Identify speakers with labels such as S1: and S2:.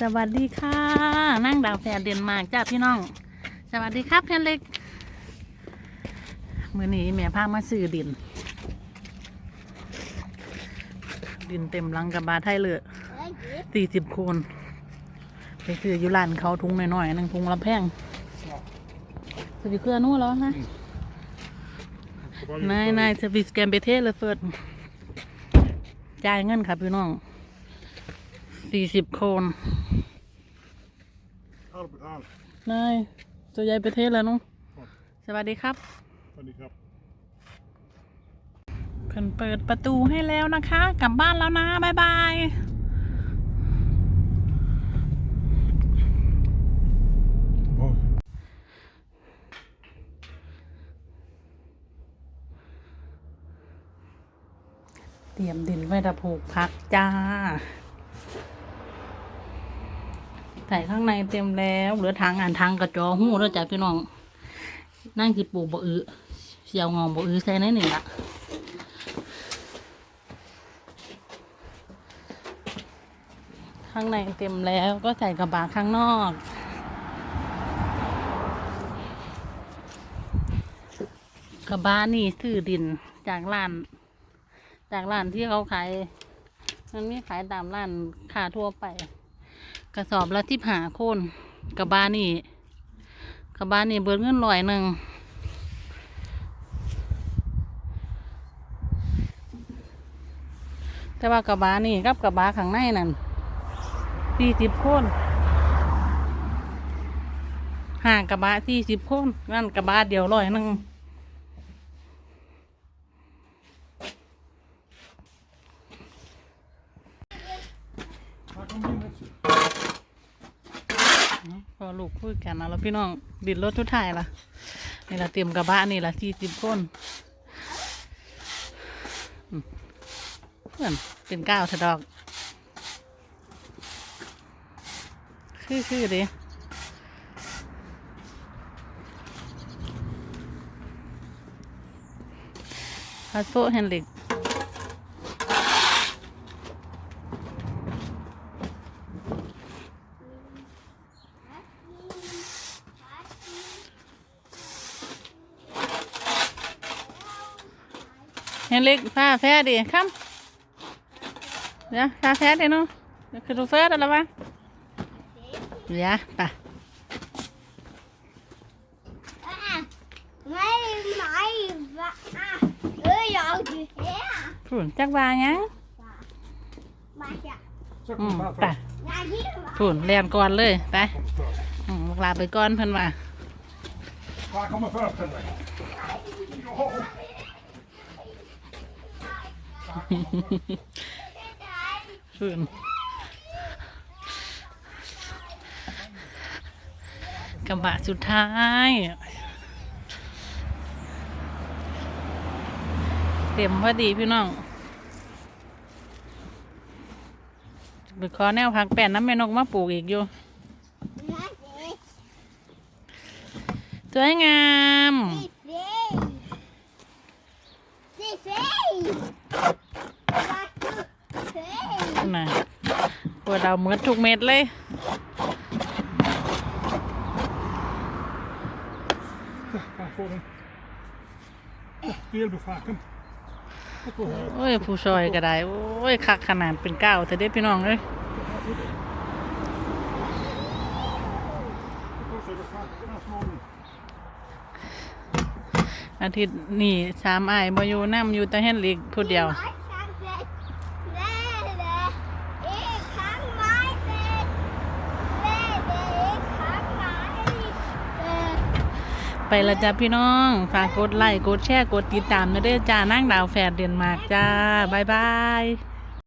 S1: สวัสดีค่ะนั่งดาวแฟนเดนมาร์กจ้าพี่น้อง สวัสดีครับเพื่อนเล็กมือนี้แม่พามาซื้อดิน ดินเต็มลังกับบาไทยเลยสี่สิบคนไปซื้ออยู่ร้านเขาทุงหน้อยๆนึ่งทุงละแพงจะไปเคลื่อนนู่นแล้วฮะนายนายจะไปสแกนไปเทศเลยเฟิร์ดจ่ายเงินค่ะพี่น้อง สี่สิบคน
S2: Al betaal.
S1: นายจะย้ายประเทศแล้วน้องสวัสดีครับ
S2: สวัสดีครับ
S1: เพิ่นเปิดประตูให้แล้วนะคะ กลับบ้านแล้วนะ บ๊ายบาย
S2: โอ้
S1: เตรียมดินไว้ตะผูกพักจ้า ใส่ข้างในเต็มแล้วเหลือทางอ่านทางกระจอหูแล้วจ้ะพี่น้อง นั่งสิปลูกบ่อือเสียวงอมบ่อือใส่ในนี่งละข้างในเต็มแล้วก็ใส่กระบะข้างนอกกระบะนี่ซื้อดินจากร้าน จากร้านที่เขาขาย มันไม่ขายตามร้านค้าทั่วไป กระสอบละที่หาโคนกระบานี่กระบานี่เบิดเงินร้อยหนึ่งแต่ว่ากระบานี่กับกระบาข้างในนั่นสี่สิบโคนห่างกระบะสี่สิบโคนนั่นกระบะเดียวร้อยหนึ่ง พอลูกคุยกันนะแล้วพี่น้องดินรถทุกถ่ายล่ะนี่ละเตรียมกระบะนี่ละสี่สิบคนอืมเพื่อนเป็นก้าวถอดอก คือคือดิพาโซแฮนลิก แฮนลิกพาแฟดิคัมเดี๋ยวพาแฟดิเนาะเดี๋ยวคือโรเฟอร์อะไรวะเดี๋ยวไป
S3: Ah, nej, nej, va? Ah, det är jag du här.
S1: ฝุ่นจักวายัง
S3: Marcia.
S2: Zo,
S1: อืม
S2: kom maar
S1: ไป
S2: vast.
S3: Ja, hier va.
S1: ฝุ่นเรียนก่อนเลยไป
S2: Kom vast.
S1: อืมลาไปก่อนเพิ่นว่า
S2: Waar kom maar vast dan? Oh,
S1: ฝุ่นกระบะสุดท้ายเต็มพอดีพี่น้องไปขอแนวผักแป้นน้ำแม่นกมาปลูกอีกอยู่สวยงาม
S3: Det är
S1: ปวดเราเหมือนทุกเม็ดเลย
S2: ga voor hem. Heel bevaar, kom. Kom voor hem.
S1: โอ้ย ผู้ซอยก็ได้ โอ้ย คักขนาดเป็นเก้าแต่ได้พี่น้องเลย
S2: Kom zo, dat gaat. Dat is mooi.
S1: อาทิตย์นี่สามอ้ายมาอยู่น้ำอยู่แต่เห็นเล็กผู้เดียว ไปละจ้าพี่น้อง ฝากกดไลค์กดแชร์กดติดตามนะเด้อจ้านั่งดาวแฟดเดนมาร์กจ้าบ๊ายบาย